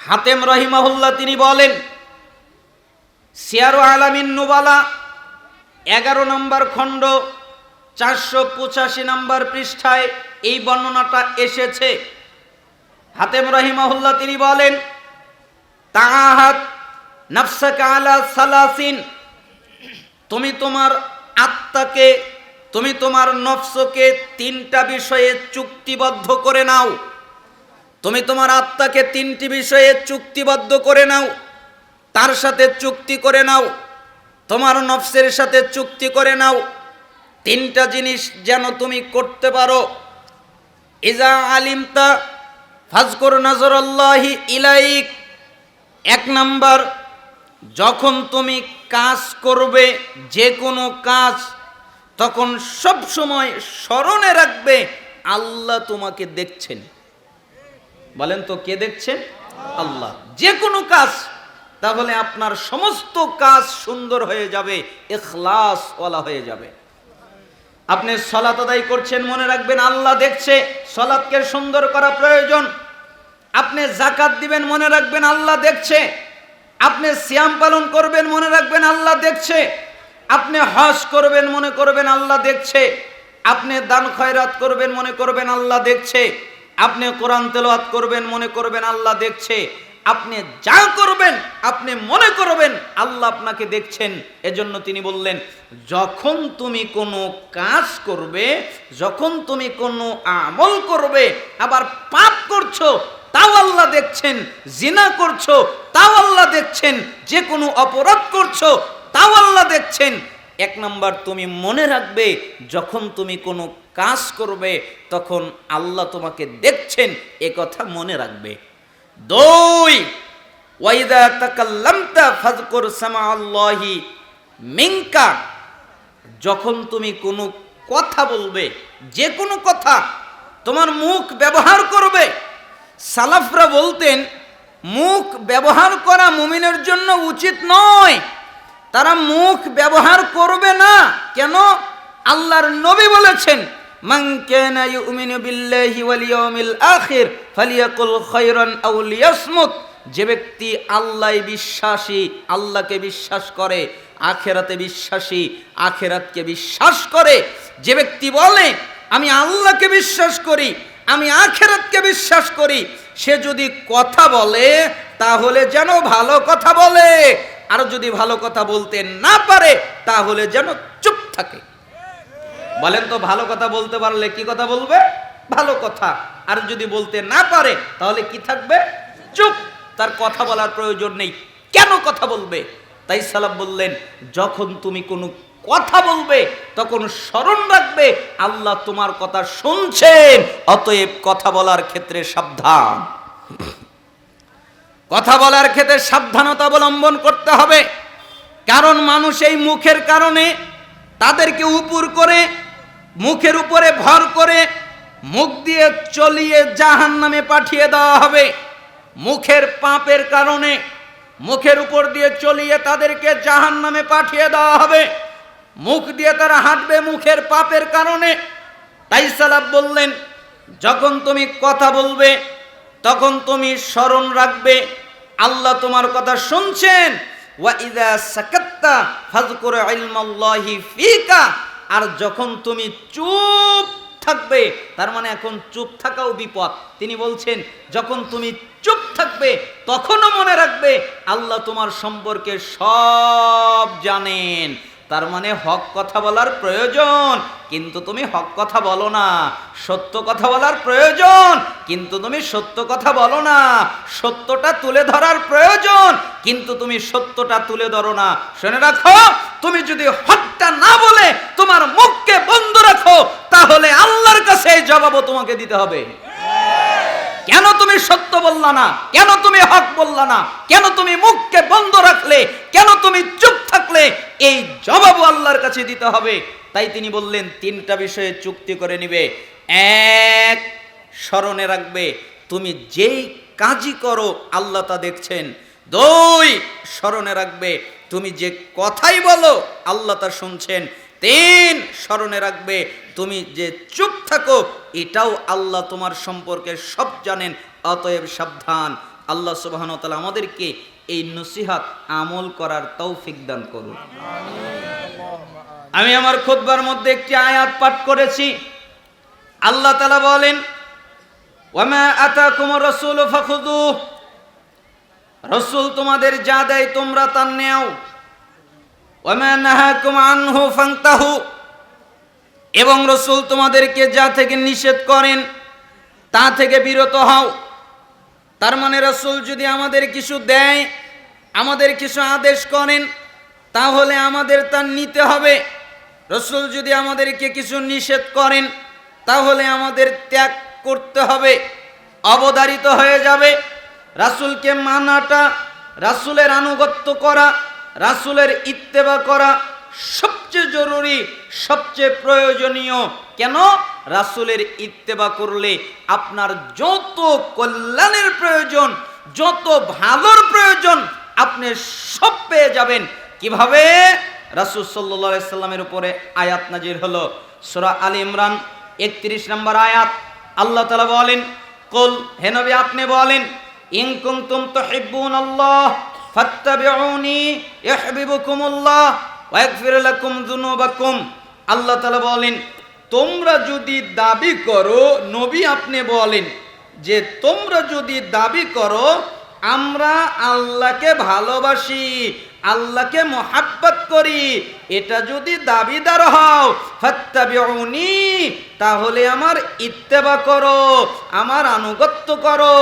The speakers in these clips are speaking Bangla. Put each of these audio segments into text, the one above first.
হাতেম রহিমাহুল্লাহ তিনি বলেন, সিয়ারু আলামিন নুবালা, এগারো নম্বর খণ্ড, চারশো পঁচাশি নম্বর পৃষ্ঠায় এই বর্ণনাটা এসেছে। হাতেম রহিমাহুল্লাহ তিনি বলেন তাহাত আলা সালাসিন, তুমি তোমার আত্মাকে, তুমি তোমার নফসকে তিনটা বিষয়ে চুক্তিবদ্ধ করে নাও। তুমি তোমার আত্মাকে তিনটি বিষয়ে চুক্তিবদ্ধ করে নাও। তার সাথে চুক্তি করে নাও। তোমার নফসের সাথে চুক্তি করে নাও। তিনটা জিনিস যেন তুমি করতে পারো। ইজা আলিমতা ফাজকর নজরল্লাহি ইলাইক। এক নাম্বার, যখন তুমি কাজ করবে যে কোনো কাজ, তখন সব সময় স্মরণে রাখবে, আল্লাহ তোমাকে দেখছেন। বলেন তো কে দেখছেন? আল্লাহ। যে কোনো কাজ, তাহলে আপনার সমস্ত কাজ সুন্দর হয়ে যাবে এখলাস ওয়ালা হয়ে যাবে। আপনি সলাত আদায় করছেন, মনে রাখবেন আল্লাহ দেখছে, সলাৎকে সুন্দর করা প্রয়োজন। আপনি জাকাত দিবেন, মনে রাখবেন আল্লাহ দেখছে। আপনি সিয়াম পালন করবেন, মনে রাখবেন আল্লাহ দেখছে। আপনি হজ করবেন, মনে করবেন আল্লাহ দেখছে। আপনি দান খয়রাত করবেন, মনে করবেন আল্লাহ দেখছে। আপনি কোরআন তেলাওয়াত করবেন, মনে করবেন আল্লাহ দেখছে। আপনি যা করবেন, আপনি মনে করবেন আল্লাহ আপনাকে দেখছেন। এজন্য তিনি বললেন, যখন তুমি কোনো কাজ করবে, যখন তুমি কোনো আমল করবে, আবার পাপ করছ, তাও আল্লাহ দেখছেন। জিনা করছ, তাও আল্লাহ দেখছেন। যে কোনো অপরাধ করছ, তাও আল্লাহ দেখছেন। এক নম্বর, তুমি মনে রাখবে, যখন তুমি কোনো কাজ করবে, তখন আল্লাহ তোমাকে দেখছেন, এ কথা মনে রাখবে। দুই, ওয়াইদা তাকাল্লামতা ফাজকুর সামা আল্লাহি মিনকা। যখন তুমি কোনো কথা বলবে, যে কোনো কথা তোমার মুখ ব্যবহার করবে। সালাফরা বলতেন, মুখ ব্যবহার করা মুমিনের জন্য উচিত নয়। তারা মুখ ব্যবহার করবে না। কেন? আল্লাহর নবী বলেছেন কানা ইউমিনু বিল্লাহি ওয়াল ইয়াউমিল আখির ফালিয়াকুল খায়রান আও লিয়াসমুত। যে ব্যক্তি আল্লাহ বিশ্বাসী, আল্লাহকে বিশ্বাস করে, আখেরাতে বিশ্বাসী, আখেরাতকে বিশ্বাস করে, যে ব্যক্তি বলে, আমি আল্লাহকে বিশ্বাস করি, আমি আখেরাতকে বিশ্বাস করি, সে যদি কথা বলে, তাহলে যেন ভালো কথা বলে। আর যদি ভালো কথা বলতে না পারে, তাহলে যেন চুপ থাকে। বলেন তো ভালো কথা বলতে পারলে কি কথা বলবে? ভালো কথা। আর যদি বলতে না পারে, তাহলে কি থাকবে? চুপ। তার কথা বলার প্রয়োজন নেই। কেন কথা বলবে? তাই সালাম বললেন, যখন তুমি কোনো কথা বলবে, তখন স্মরণ রাখবে, আল্লাহ তোমার কথা শুনছেন। অতএব কথা বলার ক্ষেত্রে সাবধান। কথা বলার ক্ষেত্রে সাবধানতা অবলম্বন করতে হবে। কারণ মানুষ এই মুখের কারণে তাদেরকে উপর করে মুখের উপরে ভর করে মুখ দিয়ে চলিয়ে জাহান নামে পাঠিয়ে দেওয়া হবে। মুখের পাপের কারণে মুখের উপর দিয়ে চলিয়ে তাদেরকে জাহান নামে পাঠিয়ে দেওয়া হবে। মুখ দিয়ে তারা হাঁটবে মুখের পাপের কারণে। তাই সালাব বললেন, যখন তুমি কথা বলবে, তখন তুমি স্মরণ রাখবে, আল্লাহ তোমার কথা শুনছেন। ওয়া ইদা সাকাত্তা ফাজকুর ইলমাল্লাহি ফিকা। আর যখন তুমি চুপ থাকবে, তার মানে এখন চুপ থাকাও বিপদ। তিনি বলছেন, যখন তুমি চুপ থাকবে, তখনও মনে রাখবে, আল্লাহ তোমার সম্পর্কে সব জানেন। তার মানে হক কথা বলার প্রয়োজন। কিন্তু তুমি হক কথা বলো না, সত্য কথা বলার প্রয়োজন। কিন্তু তুমি সত্য কথা বলো না, সত্যটা তুলে ধরার প্রয়োজন। কিন্তু তুমি সত্যটা তুলে ধরো না। শুনে রাখো, তুমি যদি হকটা না বলে তোমার মুখকে বন্ধ রাখো, তাহলে আল্লাহর কাছে এই জবাবও তোমাকে দিতে হবে। কেন তুমি সত্য বললা না? কেন তুমি হক বললা না? কেন তুমি মুখকে বন্ধ রাখলে? কেন তুমি চুপ থাকলে এই জবাবও আল্লাহর কাছে দিতে হবে। তাই তিনি বললেন, তিনটা বিষয়ে চুক্তি করে নিবে। এক, স্মরণে রাখবে, তুমি যেই কাজই করো, আল্লাহ তা দেখছেন। দুই, স্মরণে রাখবে, তুমি যে কথাই বলো, আল্লাহ তা শুনছেন। তিন, স্মরণে রাখবে, তুমি যে চুপ থাকো, এটাও আল্লাহ তোমার সম্পর্কে সব জানেন, অতএব সাবধান। আল্লাহ সুবাহন তালা আমাদেরকে এই নসিহাত আমল করার তৌফিক দান করুন। আমি আমার খুতবার মধ্যে একটি আয়াত পাঠ করেছি। আল্লাহ তালা বলেন ওয়ামা আতাকুম রসুল ফাখুদু রসুল তোমাদের যা দেয় তোমরা তা নেও। ওয়ামা নাহাকুম আনহু ফাংতাহু এবং রসুল তোমাদেরকে যা থেকে নিষেধ করেন তা থেকে বিরত হও। তার মানে রসুল যদি আমাদের কিছু দেয়, আমাদের কিছু আদেশ করেন, তাহলে আমাদের তা নিতে হবে। রসুল যদি আমাদেরকে কিছু নিষেধ করেন, তাহলে আমাদের ত্যাগ করতে হবে, অবধারিত হয়ে যাবে। রাসুলকে মানাটা, রাসুলের আনুগত্য করা, রাসুলের ইত্তেবা করা সবচেয়ে জরুরি, সবচেয়ে প্রয়োজনীয়। কেন? রাসুলের ইত্তেবা করলে আপনার যত কল্যাণের প্রয়োজন, যত ভালোর প্রয়োজন, আপনি সব পেয়ে যাবেন। কীভাবে? রাসুল সাল্লাহ সাল্লামের উপরে আয়াত নাজির হলো। সুরা আলী ইমরান, একত্রিশ নম্বর আয়াত। আল্লাহ তালা বলেন, কুল, হে নবী, আপনি বলেন, ইন কুনতুম তুহিব্বুন আল্লাহ, ফাত্তাবিউনি ইউহিব্বুকুমুল্লাহ ওয়া ইয়াগফির লাকুম যুনুবাকুম। আল্লাহ তাআলা বলেন তোমরা যদি দাবি করো, নবী আপনি বলেন যে তোমরা যদি দাবি করো, আমরা আল্লাহকে ভালোবাসি। আল্লাহকে মোহাব্বত করি। এটা যদি দাবিদার হও, ফাত্তাবিউনি, তাহলে আমার ইত্তেবা করো, আমার আনুগত্য করো,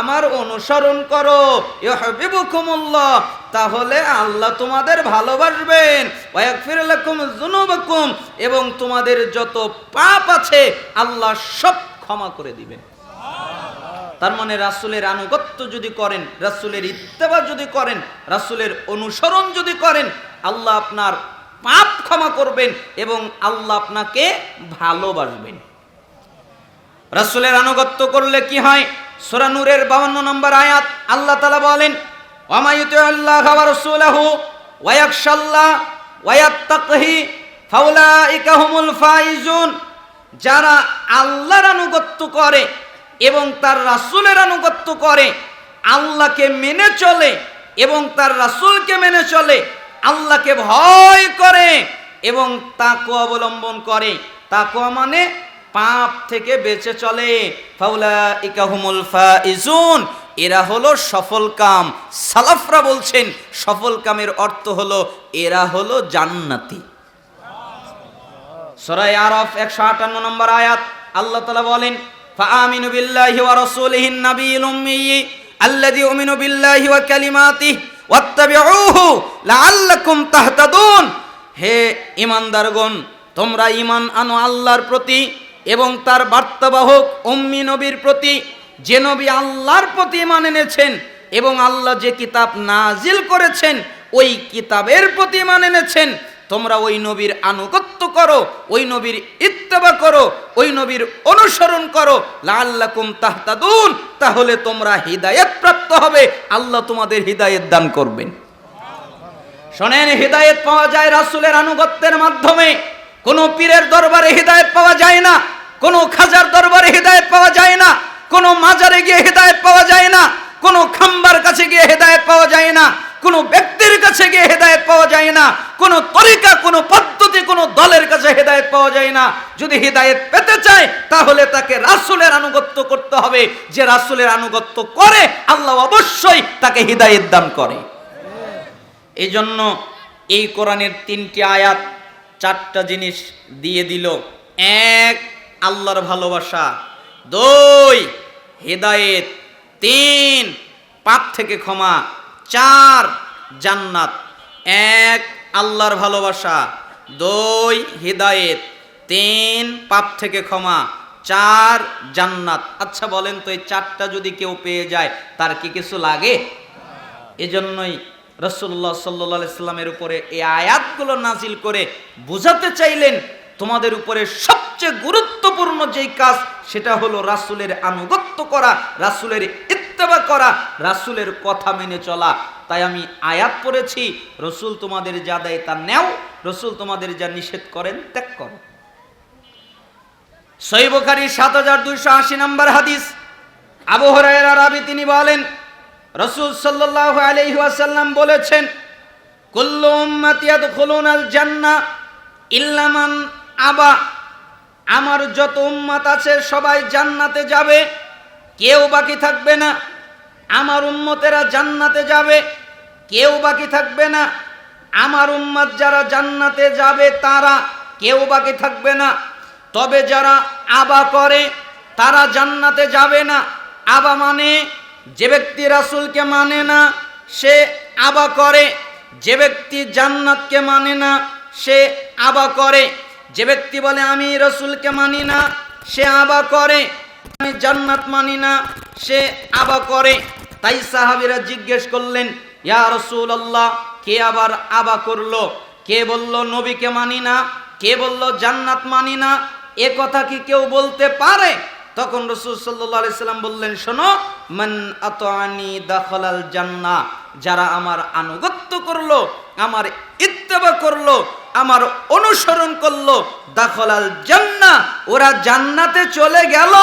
আমার অনুসরণ করো। ইউহিব্বুকুমুল্লাহ তাহলে আল্লাহ তোমাদের ভালোবাসবেন। ওয়াগফির লাকুম যুনুবাকুম, এবং তোমাদের যত পাপ আছে, আল্লাহ সব ক্ষমা করে দিবেন। তার মানে রাসুলের আনুগত্য যদি করেন, রাসুলের ইত্তেবা যদি করেন, রাসুলের অনুসরণ যদি করেন, আল্লাহ আপনার পাপ ক্ষমা করবেন এবং আল্লাহ আপনাকে ভালোবাসবেন। রাসুলের আনুগত্য করলে কি হয়? সোরানুরের বাউন্ন নম্বর আয়াত আল্লাহ তালা বলেন ওয়াকশাল্লাহ হুমুল ফাইজুন। যারা আল্লাহর আনুগত্য করে এবং তার রাসূলের আনুগত্য করে, আল্লাহকে মেনে চলে এবং তার রাসূলকে মেনে চলে, আল্লাহকে ভয় করে এবং তাকে অবলম্বন করে। তাকওয়া মানে পাপ থেকে বেঁচে চলে। এরা হলো সফল কাম। সালাফরা বলছেন, সফল কামের অর্থ হলো এরা হলো জান্নাতি। সরাই আরফ একশো আটান্ন নম্বর আয়াত, আল্লাহ তালা বলেন فآمنوا بالله ورسوله النبي الأمي الذي يؤمن بالله وكلماته واتبعوه لعلكم تهتدون হে ইমানদারগণ তোমরা ইমান আনো আল্লাহর প্রতি এবং তার বার্তাবাহক উম্মি নবীর প্রতি যে নবী আল্লাহর প্রতি ইমান এনেছেন এবং আল্লাহ যে কিতাব নাজিল করেছেন ওই কিতাবের প্রতি ইমান এনেছেন তোমরা ওই নবীর আনুগত্য করো, ওই নবীর ইত্তেবা করো, ওই নবীর অনুসরণ করো। লাল্লাকুম তাহতাদুন, তাহলে তোমরা হিদায়ত প্রাপ্ত হবে। আল্লাহ তোমাদের হিদায়ত দান করবেন। শোনেন, হৃদায়ত পাওয়া যায় রাসূলের আনুগত্যের মাধ্যমে। কোনো পীরের দরবারে হৃদায়ত পাওয়া যায় না, কোনো খাজার দরবারে হৃদায়ত পাওয়া যায় না, কোনো মাজারে গিয়ে হৃদায়ত পাওয়া যায় না, কোনো খাম্বার কাছে গিয়ে হেদায়েত পাওয়া যায় না। কোনো ব্যক্তির কাছে গিয়ে হেদায়েত পাওয়া যায় না, কোনো তরিকা, কোনো পদ্ধতি, কোনো দলের কাছে হেদায়েত পাওয়া যায় না। যদি হেদায়েত পেতে চায়, তাহলে তাকে রাসুলের আনুগত্য করতে হবে। যে রাসুলের আনুগত্য করে, আল্লাহ অবশ্যই তাকে হিদায়েত দান করে। এই জন্য এই কোরআনের তিনটি আয়াত, চারটা জিনিস দিয়ে দিল। এক, আল্লাহর ভালোবাসা। দুই, হেদায়েত। তিন, পাপ থেকে ক্ষমা। চার জান্নাত। এক, আল্লাহর ভালোবাসা। দুই, হৃদায়েত। তিন, পাপ থেকে ক্ষমা। চার, জান্নাত। আচ্ছা বলেন তো এই চারটা যদি কেউ পেয়ে যায়, তার কি কিছু লাগে? এজন্যই রসুল্লাহ সাল্লাহ সাল্লামের উপরে এই আয়াতগুলো নাজিল করে বোঝাতে চাইলেন, তোমাদের উপরে সবচেয়ে গুরুত্বপূর্ণ যেই কাজ, সেটা হলো রাসুলের আনুগত্য করা, রাসুলের ইত্তেবা করা, রাসুলের কথা মেনে চলা। তাই আমি আয়াত পড়েছি, রসুল তোমাদের যা দেয় তা নেও, রসুল তোমাদের যা নিষেধ করেন, ত্যাগ করো। সৈবকারী সাত হাজার দুইশো আশি নম্বর হাদিস। আবু হরাইরা রাবি তিনি বলেন, রসুল সাল্লাহ আলহি ওয়াসাল্লাম বলেছেন, কুল্লু উম্মাতি ইয়াদখুলুনাল জান্নাহ ইল্লা মান আবা। আমার যত উম্মাত আছে সবাই জান্নাতে যাবে। কেউ বাকি থাকবে না। আমার উম্মতেরা জান্নাতে যাবে, কেউ বাকি থাকবে না। আমার উম্মত যারা জান্নাতে যাবে, তারা কেউ বাকি থাকবে না। তবে যারা আবা করে, তারা জান্নাতে যাবে না। আবা মানে যে ব্যক্তি রাসুলকে মানে না, সে আবা করে। যে ব্যক্তি জান্নাতকে মানে না, সে আবা করে। যে ব্যক্তি বলে, আমি রসুলকে মানি না সে আবা করে। আমি জান্নাত মানি না, সে আবা করে। তাই সাহাবিরা জিজ্ঞেস করলেন, ইয়া রসুল আল্লাহ কে আবার আবা করল? কে বলল নবীকে মানি না? কে বলল জান্নাত মানি না? এ কথা কি কেউ বলতে পারে? তখন রসুল সাল্লাহ সাল্লাম বললেন, শোনো, মান আতআনি দাখলাল জান্নাহ, যারা আমার আনুগত্য করল, আমার ইত্তেবা করল আমার অনুসরণ করল দাখলাল জান্না ওরা জান্নাতে চলে গেল।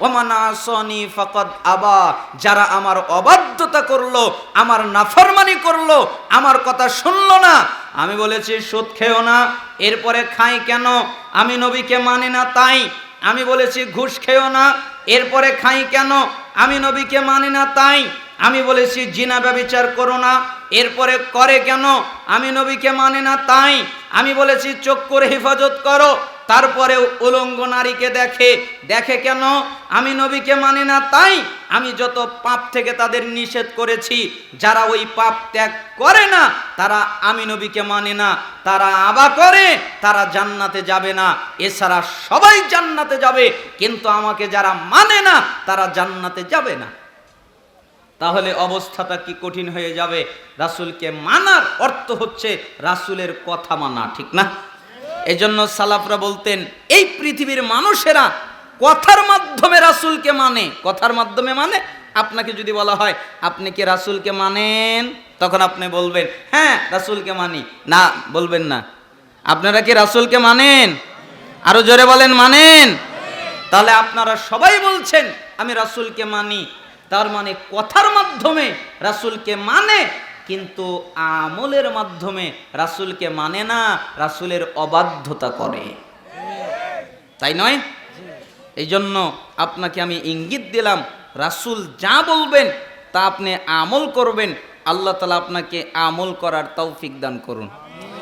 ওমান আসনি ফাকাদ আবা, যারা আমার অবাধ্যতা করল, আমার নাফরমানি করল, আমার কথা শুনলো না। আমি বলেছি, সুদ খেও না, এরপরে খাই কেন? আমি নবীকে মানি না তাই। আমি বলেছি, ঘুষ খেও না, এরপরে খাই কেন? আমি নবীকে মানি না তাই। আমি বলেছি, জিনা ব্যবচার করো না এরপরে করে কেন? আমি নবীকে মানে না তাই। আমি বলেছি চক্ষুর হেফাজত করো। তারপরে উলঙ্গ নারীকে দেখে। দেখে কেন? আমি নবীকে মানে না তাই। আমি যত পাপ থেকে তাদের নিষেধ করেছি, যারা ওই পাপ ত্যাগ করে না, তারা আমি নবীকে মানে না। তারা আবা করে, তারা জান্নাতে যাবে না। এছাড়া সবাই জান্নাতে যাবে। কিন্তু আমাকে যারা মানে না, তারা জান্নাতে যাবে না। তাহলে অবস্থাটা কি কঠিন হয়ে যাবে? রাসূলকে মানার অর্থ হচ্ছে রাসূলের কথা মানা, ঠিক না? এজন্য সালাফরা বলতেন, এই পৃথিবীর মানুষেরা কথার মাধ্যমে রাসূলকে মানে। কথার মাধ্যমে মানে? আপনাকে যদি বলা হয়, আপনি কি রাসূলকে মানেন? তখন আপনি বলবেন হ্যাঁ রাসূলকে মানি। না, বলবেন না। আপনারা কি রাসূলকে মানেন? আরও জোরে বলেন, মানেন? তাহলে আপনারা সবাই বলছেন, আমি রাসূলকে মানি। তার মানে কথার মাধ্যমে রাসূলকে মানে কিন্তু আমলের মাধ্যমে রাসূলকে মানে না, রাসূলের অবাধ্যতা করে। তাই নয়? এই জন্য আপনাকে আমি ইঙ্গিত দিলাম, রাসূল যা বলবেন, তা আপনি আমল করবেন, আল্লাহ তালা আপনাকে আমল করার তৌফিক দান করুন।